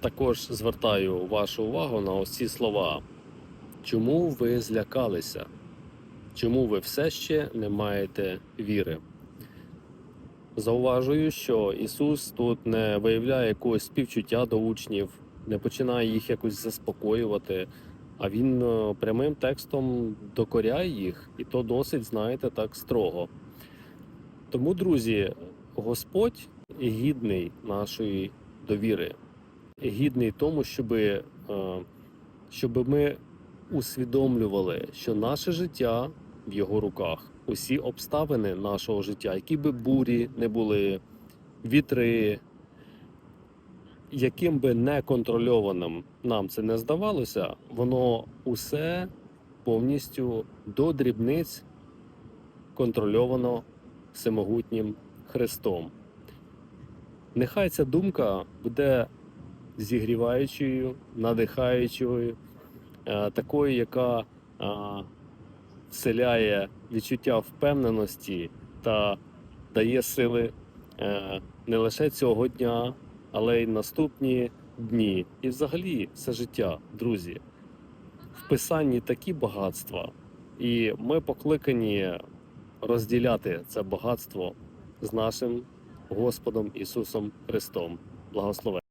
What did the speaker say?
Також звертаю вашу увагу на ось ці слова. Чому ви злякалися? Чому ви все ще не маєте віри? Зауважую, що Ісус тут не виявляє якогось співчуття до учнів, не починає їх якось заспокоювати, а він е, прямим текстом докоряє їх, і то досить, знаєте, так строго. Тому, друзі, Господь гідний нашої довіри, гідний тому, щоб, щоб ми усвідомлювали, що наше життя в його руках, усі обставини нашого життя, які би бурі не були, вітри, яким би неконтрольованим нам це не здавалося, воно усе повністю до дрібниць контрольовано всемогутнім Христом. Нехай ця думка буде зігріваючою, надихаючою, е, такою, яка е, вселяє відчуття впевненості та дає сили е, не лише цього дня, але й наступні дні. І взагалі все життя, друзі. В писанні такі багатства, і ми покликані розділяти це багатство з нашим Господом Ісусом Христом. Благослови.